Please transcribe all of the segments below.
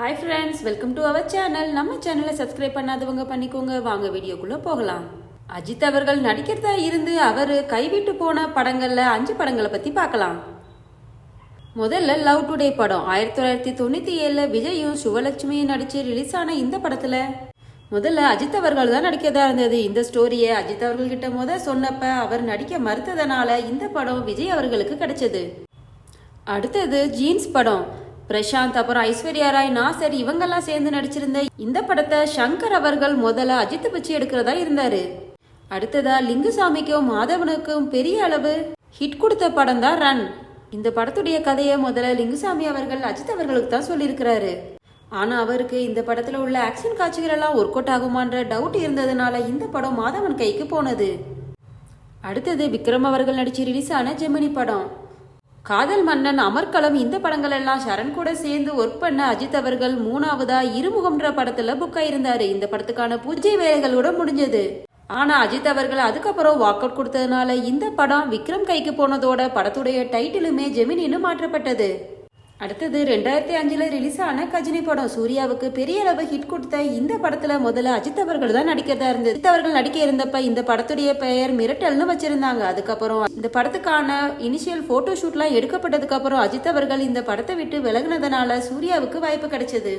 Hi friends welcome to our channel நம்ம சேனலை subscribe பண்ணாதவங்க பண்ணிக்கோங்க. வாங்க வீடியோக்குள்ளே போகலாம். அஜித் அவர்கள் நடிக்கிறதா இருந்து அவர் கைவிட்டு போன படங்களில் அஞ்சு படங்களை பற்றி பார்க்கலாம். முதல்ல லவ் டுடே படம். ஆயிரத்தி தொள்ளாயிரத்தி தொண்ணூற்றி ஏழில் விஜயும் சிவலட்சுமியும் நடித்து ரிலீஸ் ஆன இந்த படத்தில் முதல்ல அஜித் அவர்கள் தான் நடிக்கிறதா இருந்தது. இந்த ஸ்டோரியை அஜித் அவர்கள்கிட்ட முத சொன்னப்ப அவர் நடிக்க மறுத்ததனால இந்த படம் விஜய் அவர்களுக்கு கிடைச்சது. அடுத்தது ஜீன்ஸ் படம். பிரசாந்த் அப்புறம் ஐஸ்வர்யா ராய் நாசர் இவங்கெல்லாம் சேர்ந்து நடிச்சிருந்த இந்த படத்தை சங்கர் அவர்கள் முதல்ல அஜித் வச்சு எடுக்கிறதா இருந்தாரு. அடுத்ததா லிங்குசாமிக்கும் மாதவனுக்கும் பெரிய அளவு ஹிட் கொடுத்த படம் தான் ரன் இந்த படத்துடைய கதையை முதல்ல லிங்குசாமி அவர்கள் அஜித் அவர்களுக்கு தான் சொல்லியிருக்கிறாரு. ஆனா அவருக்கு இந்த படத்துல உள்ள ஆக்ஷன் காட்சிகள் எல்லாம் ஒர்க் அவுட் ஆகுமான்ற டவுட் இருந்ததுனால இந்த படம் மாதவன் கைக்கு போனது. அடுத்தது விக்ரம் அவர்கள் நடிச்சு ரிலீஸ் ஆன ஜெமினி படம். காதல் மன்னன் அமர்கலம் இந்த படங்கள் எல்லாம் சரண் கூட சேர்ந்து ஒர்க் பண்ண அஜித் அவர்கள் மூணாவதா இருமுகம்ன்ற படத்துல புக் ஆயிருந்தாரு. இந்த படத்துக்கான பூஜை வேலைகளோட முடிஞ்சது. ஆனா அஜித் அவர்கள் அதுக்கப்புறம் வாக் அவுட் கொடுத்ததுனால இந்த படம் விக்ரம் கைக்கு போனதோட படத்துடைய டைட்டிலுமே ஜெமினின்னு மாற்றப்பட்டது. அடுத்தது ரெண்டாயிரத்தி அஞ்சுல ரிலீஸ் ஆன கஜினி படம் சூர்யாவுக்கு பெரிய அளவு ஹிட் கொடுத்த இந்த படத்துல முதல்ல அஜித் அவர்கள் தான் நடிக்கிறதா இருந்தது. அஜித் அவர்கள் நடிக்க இருந்தப்ப இந்த படத்துடைய பெயர் மிரட்டல்னு வச்சிருந்தாங்க. அதுக்கப்புறம் இந்த படத்துக்கான இனிஷியல் போட்டோ ஷூட்லாம் எடுக்கப்பட்டதுக்கு அப்புறம் அஜித் அவர்கள் இந்த படத்தை விட்டு விலகினதுனால சூர்யாவுக்கு வாய்ப்பு கிடைச்சது.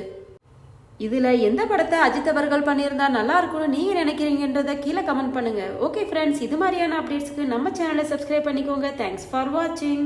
இதுல எந்த படத்தை அஜித் அவர்கள் பண்ணியிருந்தா நல்லா இருக்கும்னு நீங்க நினைக்கிறீங்கன்றத கீழே கமெண்ட் பண்ணுங்க. ஓகே ஃப்ரெண்ட்ஸ் இது மாதிரியான அப்டேட்ஸ்க்கு நம்ம சேனலை சப்ஸ்கிரைப் பண்ணிக்கோங்க. தேங்க்ஸ் ஃபார் வாட்சிங்